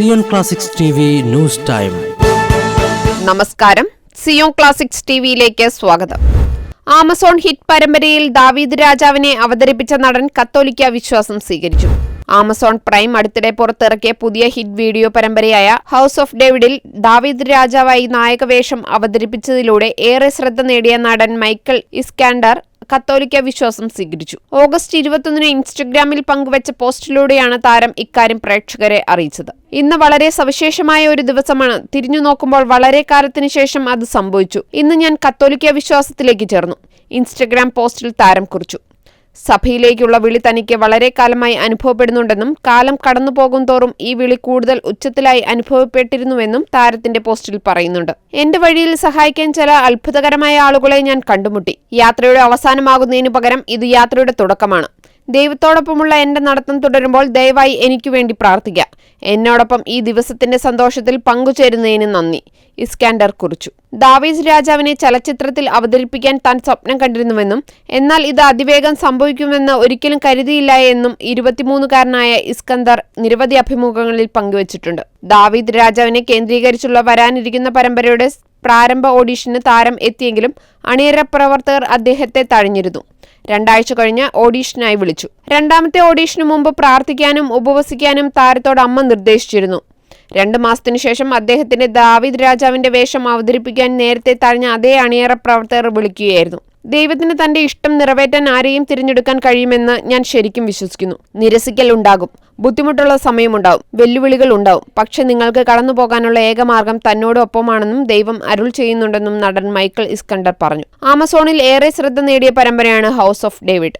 Zion classics news time നമസ്കാരം. Zion classics ടിവിയിലേക്ക് സ്വാഗതം. ആമസോൺ ഹിറ്റ് പരമ്പരയിൽ ദാവീദ് രാജാവിനെ അവതരിപ്പിച്ച നടൻ കത്തോലിക്ക വിശ്വാസം സ്വീകരിച്ചു. ആമസോൺ പ്രൈം അടുത്തിടെ പുറത്തിറക്കിയ പുതിയ ഹിറ്റ് വീഡിയോ പരമ്പരയായ ഹൗസ് ഓഫ് ഡേവിഡിൽ ദാവീദ് രാജാവായി നായകവേഷം അവതരിപ്പിച്ചതിലൂടെ ഏറെ ശ്രദ്ധ നേടിയ നടൻ മൈക്കൽ ഇസ്കാൻഡർ കത്തോലിക്ക വിശ്വാസം സ്വീകരിച്ചു. ഓഗസ്റ്റ് ഇരുപത്തൊന്നിന് ഇൻസ്റ്റഗ്രാമിൽ പങ്കുവച്ച പോസ്റ്റിലൂടെയാണ് താരം ഇക്കാര്യം പ്രേക്ഷകരെ അറിയിച്ചത്. ഇന്ന് വളരെ സവിശേഷമായ ഒരു ദിവസമാണ്. തിരിഞ്ഞു നോക്കുമ്പോൾ വളരെ കാലത്തിന് ശേഷം അത് സംഭവിച്ചു. ഇന്ന് ഞാൻ കത്തോലിക്ക വിശ്വാസത്തിലേക്ക് ചേർന്നു. ഇൻസ്റ്റഗ്രാം പോസ്റ്റിൽ താരം കുറിച്ചു. സഭയിലേക്കുള്ള വിളി തനിക്ക് വളരെ കാലമായി അനുഭവപ്പെടുന്നുണ്ടെന്നും കാലം കടന്നു പോകും തോറും ഈ വിളി കൂടുതൽ ഉച്ചത്തിലായി അനുഭവപ്പെട്ടിരുന്നുവെന്നും താരത്തിന്റെ പോസ്റ്റിൽ പറയുന്നുണ്ട്. എന്റെ വഴിയിൽ സഹായിക്കാൻ ചില അത്ഭുതകരമായ ആളുകളെ ഞാൻ കണ്ടുമുട്ടി. യാത്രയുടെ അവസാനമാകുന്നതിനു പകരം ഇത് യാത്രയുടെ തുടക്കമാണ്. ദൈവത്തോടൊപ്പമുള്ള എന്റെ നടത്തം തുടരുമ്പോൾ ദയവായി എനിക്ക് വേണ്ടി പ്രാർത്ഥിക്കുക എന്നോടൊപ്പം ഈ ദിവസത്തിന്റെ സന്തോഷത്തിൽ പങ്കുചേരുന്നതിന് നന്ദി. ഇസ്കാൻഡർ കുറിച്ചു. ദാവീസ് രാജാവിനെ ചലച്ചിത്രത്തിൽ അവതരിപ്പിക്കാൻ താൻ സ്വപ്നം കണ്ടിരുന്നുവെന്നും എന്നാൽ ഇത് അതിവേഗം സംഭവിക്കുമെന്ന് ഒരിക്കലും കരുതിയില്ല എന്നും ഇരുപത്തിമൂന്നുകാരനായ ഇസ്കന്ദർ നിരവധി അഭിമുഖങ്ങളിൽ പങ്കുവച്ചിട്ടുണ്ട്. ദാവീദ് രാജാവിനെ കേന്ദ്രീകരിച്ചുള്ള വരാനിരിക്കുന്ന പരമ്പരയുടെ പ്രാരംഭ ഓഡീഷന് താരം എത്തിയെങ്കിലും അണിയറ പ്രവർത്തകർ അദ്ദേഹത്തെ തഴഞ്ഞിരുന്നു. രണ്ടാഴ്ച കഴിഞ്ഞ് ഓഡീഷനായി വിളിച്ചു. രണ്ടാമത്തെ ഓഡീഷനു മുമ്പ് പ്രാർത്ഥിക്കാനും ഉപവസിക്കാനും താരത്തോട് അമ്മ നിർദ്ദേശിച്ചിരുന്നു. രണ്ട് മാസത്തിനു ശേഷം അദ്ദേഹത്തിന്റെ ദാവിദ് രാജാവിന്റെ വേഷം അവതരിപ്പിക്കാൻ നേരത്തെ തഴഞ്ഞ അതേ അണിയറ പ്രവർത്തകർ വിളിക്കുകയായിരുന്നു. ദൈവത്തിന് തന്റെ ഇഷ്ടം നിറവേറ്റാൻ ആരെയും തിരഞ്ഞെടുക്കാൻ കഴിയുമെന്ന് ഞാൻ ശരിക്കും വിശ്വസിക്കുന്നു. നിരസിക്കൽ ഉണ്ടാകും ബുദ്ധിമുട്ടുള്ള സമയമുണ്ടാവും വെല്ലുവിളികൾ ഉണ്ടാവും പക്ഷെ നിങ്ങൾക്ക് കടന്നു പോകാനുള്ള ഏക മാർഗം തന്നോടൊപ്പമാണെന്നും ദൈവം അരുൾ ചെയ്യുന്നുണ്ടെന്നും നടൻ മൈക്കിൾ ഇസ്കണ്ടർ പറഞ്ഞു. ആമസോണിൽ ഏറെ ശ്രദ്ധ നേടിയ പരമ്പരയാണ് ഹൗസ് ഓഫ് ഡേവിഡ്.